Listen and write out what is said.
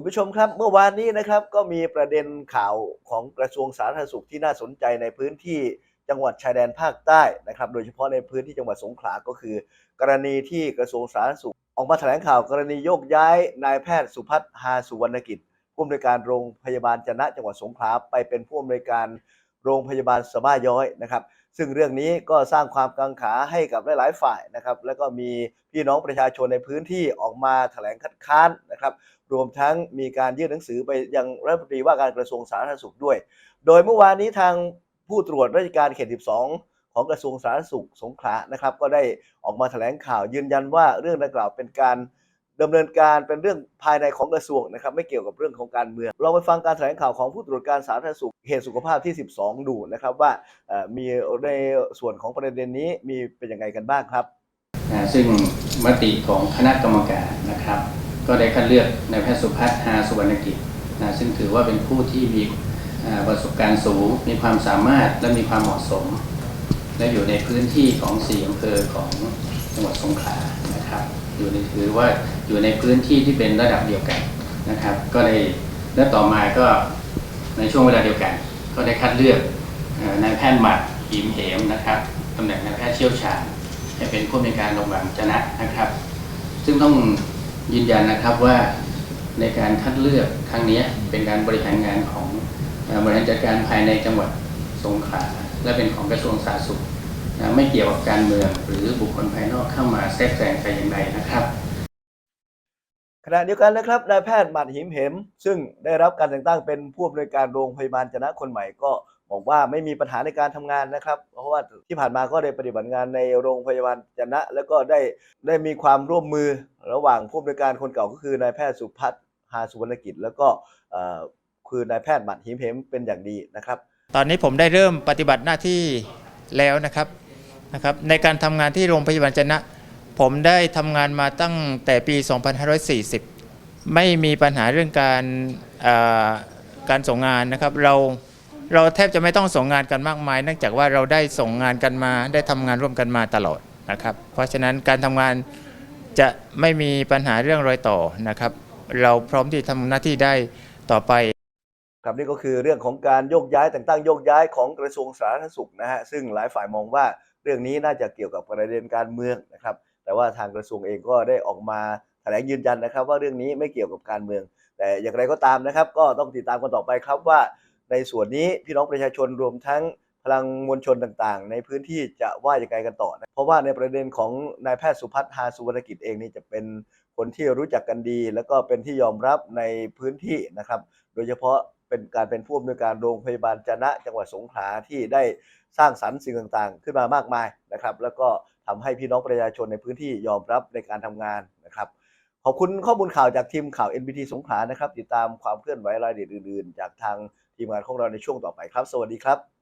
คุณผู้ชมครับเมื่อวานนี้นะครับก็มีประเด็นข่าวของกระทรวงสาธารณสุขที่น่าสนใจในพื้นที่จังหวัดชายแดนภาคใต้นะครับ โดยเฉพาะในพื้นที่จังหวัดสงขลาก็คือ กรณีที่กระทรวงสาธารณสุข ออกมาแถลงข่าวกรณีโยกย้ายนายแพทย์สุพัฒน์ฮาสุวรรณกิจผู้อำนวยการโรงพยาบาลจนะจังหวัดสงขลาไปเป็นผู้อำนวยการ โรงพยาบาลสบ้าย้อยนะครับ ซึ่งเรื่องนี้ก็สร้างความกังขาให้กับหลาย ๆ ฝ่ายนะครับ แล้วก็มีพี่น้องประชาชนในพื้นที่ออกมาแถลงคัดค้านนะครับ รวมทั้งมีการยื่นหนังสือไปยังรัฐมนตรีว่าการกระทรวงสาธารณสุขด้วย โดยเมื่อวานนี้ทางผู้ตรวจราชการเขต 12ของกระทรวงสาธารณสุขสงขลานะครับ ก็ได้ออกมาแถลงข่าวยืนยันว่าเรื่องดังกล่าวเป็นการ ดำเนินการเป็นเรื่องภายในของกระทรวงนะครับไม่เกี่ยวกับเรื่องของการเมือง เราไปฟังการแถลงข่าวของผู้ตรวจการสาธารณสุขเขตสุขภาพที่ 12 ดูนะครับว่ามีในส่วนของประเด็นนี้มีเป็นยังไงกันบ้างครับ ซึ่งมติของคณะกรรมการนะครับ ก็ได้คัดเลือกนายแพทย์สุพัฒน์ฮาสุวรรณกิจนะซึ่งถือว่าเป็นผู้ที่มีประสบการณ์สูง มีความสามารถและมีความเหมาะสม และอยู่ในพื้นที่ของสี่อำเภอของจังหวัดสงขลานะครับ อยู่ในถือว่าอยู่ในพื้นที่ที่เป็นระดับเดียวกันนะครับ ก็ได้และต่อมาก็ในช่วงเวลาเดียวกัน ก็ได้คัดเลือกนายแพทย์หมัดหิมเหมนะครับตำแหน่งนายแพทย์เชี่ยวชาญให้เป็นผู้อำนการโรงพยาบาลจนะนะครับ ซึ่งต้องยืนยันนะครับว่าในการคัดเลือกครั้งนี้เป็นการบริหารงานของบริหารจัดการภายในจังหวัดสงขลาและเป็นของกระทรวงสาธารณสุข นะไม่เกี่ยวกับการเมืองหรือบุคคลภายนอกเข้ามาแทรกแซงแต่อย่างใดนะครับ ขณะเดียวกันนะครับนายแพทย์หมัดหิมเหม ซึ่งได้รับการแต่งตั้งเป็นผู้อำนวยการโรงพยาบาลจนะคนใหม่ก็บอกว่าไม่มีปัญหาในการทำงานนะครับ เพราะว่าที่ผ่านมาก็ได้ปฏิบัติงานในโรงพยาบาลจนะ แล้วก็ได้ได้มีความร่วมมือระหว่างผู้อำนวยการคนเก่าก็คือนายแพทย์สุพัฒน์ฮาสุวรรณกิจ แล้วก็เอ่อคือนายแพทย์หมัดหิมเหมเป็นอย่างดีนะครับ ตอนนี้ผมได้เริ่มปฏิบัติหน้าที่แล้วนะครับ นะครับในการทำงานที่โรงพยาบาลจนะ ผมได้ทำงานมาตั้งแต่ปี 2540 ไม่มีปัญหาเรื่องการการส่งงานนะครับเราเราแทบจะไม่ต้องส่งงานกันมากมายเนื่องจากว่าเราได้ส่งงานกันมาได้ทำงานร่วมกันมาตลอดนะครับ เพราะฉะนั้นการทำงานจะไม่มีปัญหาเรื่องรอยต่อนะครับ เราพร้อมที่ทำหน้าที่ได้ต่อไปครับนี่ก็คือเรื่องของการโยกย้ายแต่งตั้งโยกย้ายของกระทรวงสาธารณสุขนะฮะซึ่งหลายฝ่ายมองว่า เรื่องนี้น่าจะเกี่ยวกับประเด็นการเมืองนะครับ แต่ว่าทางกระทรวงเองก็ได้ออกมาแถลงยืนยันนะครับ ว่าเรื่องนี้ไม่เกี่ยวกับการเมือง แต่อย่างไรก็ตามนะครับ ก็ต้องติดตามกันต่อไปครับว่าในส่วนนี้พี่น้องประชาชนรวมทั้งพลังมวลชนต่างๆ ในพื้นที่จะว่ายังไงกันต่อนะเพราะว่าในประเด็นของนายแพทย์สุพัฒน์ฮาสุวรรณกิจเองนี่จะเป็นคนที่รู้จักกันดี แล้วก็เป็นที่ยอมรับในพื้นที่นะครับ โดยเฉพาะ เป็นการเป็นผู้อำนวยการโรงพยาบาลจนะจังหวัดสงขลาที่ได้สร้างสรรค์สิ่งต่างๆ ขึ้นมามากมายนะครับ แล้วก็ทำให้พี่น้องประชาชนในพื้นที่ยอมรับในการทำงานนะครับ ขอบคุณข้อมูลข่าวจากทีมข่าว NBT สงขลานะครับ ติดตามความเคลื่อนไหวรายละเอียดอื่น ๆ จากทางทีมงานของเราในช่วงต่อไปครับ สวัสดีครับ